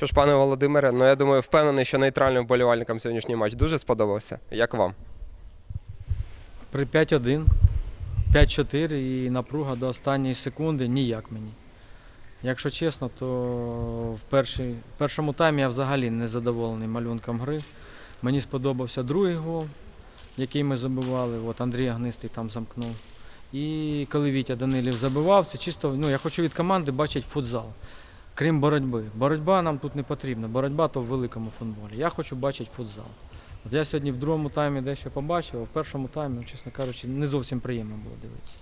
Що ж, пане Володимире, ну я думаю, впевнений, що нейтральним вболівальникам сьогоднішній матч дуже сподобався. Як вам? При 5-1, 5-4 і напруга до останньої секунди ніяк мені. Якщо чесно, то в, першій, в першому таймі я взагалі не задоволений малюнком гри. Мені сподобався другий гол, який ми забивали. От Андрій Агнистий там замкнув. І коли Вітя Данилів забивав, це чисто, ну я хочу від команди бачити футзал. Крім боротьби. Боротьба нам тут не потрібна. Боротьба то в великому футболі. Я хочу бачити футзал. От я сьогодні в другому таймі дещо побачив, а в першому таймі, чесно кажучи, не зовсім приємно було дивитися.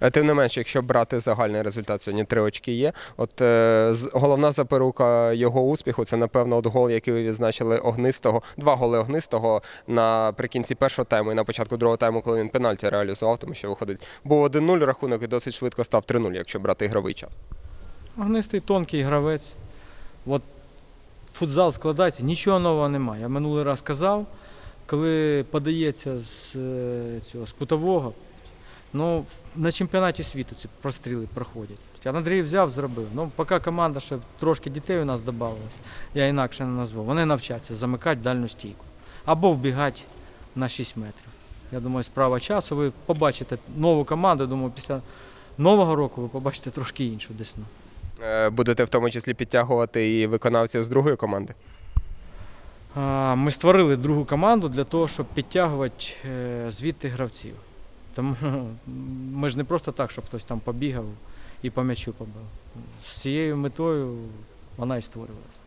Е, Тим не менше, якщо брати загальний результат, сьогодні три очки є. От е, головна запорука його успіху це, напевно, от гол, який ви відзначили огнистого, два голи огнистого наприкінці першого тайму і на початку другого тайму, коли він пенальті реалізував, тому що виходить, був 1-0 рахунок і досить швидко став 3-0, якщо брати ігровий час. Огнистий тонкий гравець. От футзал складається, нічого нового немає. Я минулий раз казав, коли подається з, е, цього, з кутового, ну, на чемпіонаті світу ці простріли проходять. А Андрій взяв, зробив. Ну, поки команда ще трошки дітей у нас додавалось, я інакше не назву. Вони навчаться замикати дальню стійку. Або вбігати на 6 метрів. Я думаю, справа часу. Ви побачите нову команду. Думаю, після нового року ви побачите трошки іншу десну. Е, Будете в тому числі підтягувати і виконавців з другої команди. Ми створили другу команду для того, щоб підтягувати е, звідти гравців. Тому ми ж не просто так, щоб хтось там побігав і по м'ячу побив. З цією метою вона і створювалася.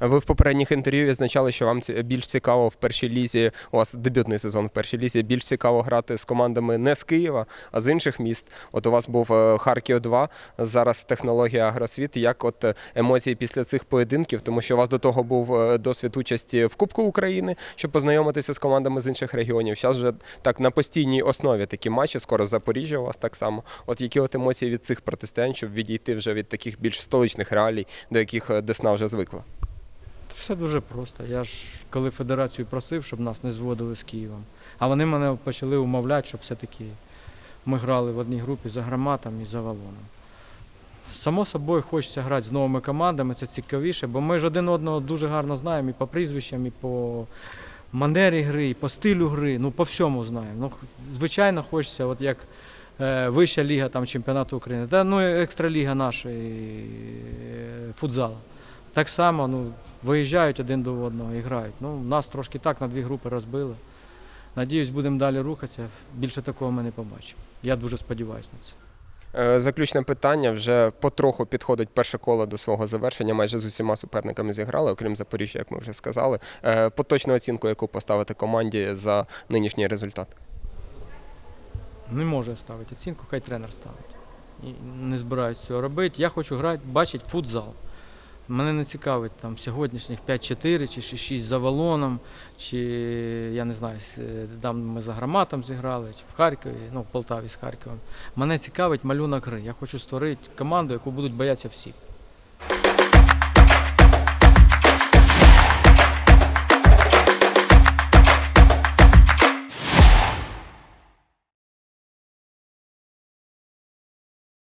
Ви в попередніх інтерв'ю відзначали, що вам більш цікаво в першій лізі, у вас дебютний сезон в першій лізі, більш цікаво грати з командами не з Києва, а з інших міст. От у вас був е, Харків 2, зараз технологія Агросвіт. Як от е, емоції після цих поєдинків, тому що у вас до того був е, досвід участі в Кубку України, щоб познайомитися з командами з інших регіонів. Зараз вже так на постійній основі такі матчі, скоро Запоріжжя у вас так само. От які от емоції від цих протистоянь, щоб відійти вже від таких більш столичних реалій, до яких Десна вже звикла? Все дуже просто. Я ж коли федерацію просив, щоб нас не зводили з Києвом. А вони мене почали умовляти, щоб все-таки ми грали в одній групі за громатом і за валоном. Само собою хочеться грати з новими командами, це цікавіше, бо ми ж один одного дуже гарно знаємо і по прізвищам, і по манері гри, і по стилю гри, ну по всьому знаємо. Ну, звичайно, хочеться, от як е, вища ліга там, чемпіонату України, та ну екстраліга нашої е, футзалу. Так само ну, виїжджають один до одного і грають. Ну, нас трошки так на дві групи розбили. Надіюсь, будемо далі рухатися. Більше такого ми не побачимо. Я дуже сподіваюся на це. Е, Заключне питання вже потроху підходить перше коло до свого завершення. Майже з усіма суперниками зіграли, окрім Запоріжжя, як ми вже сказали. Е, Поточну оцінку, яку поставити команді за нинішній результат. Не може ставити оцінку, хай тренер ставить. І не збираюсь цього робити. Я хочу грати, бачити футзал. Мене не цікавить там сьогоднішніх 5-4 чи 6 за валоном, чи я не знаю, там ми за граматом зіграли, чи в Харкові, ну в Полтаві з Харковом. Мене цікавить малюнок гри. Я хочу створити команду, яку будуть боятися всі.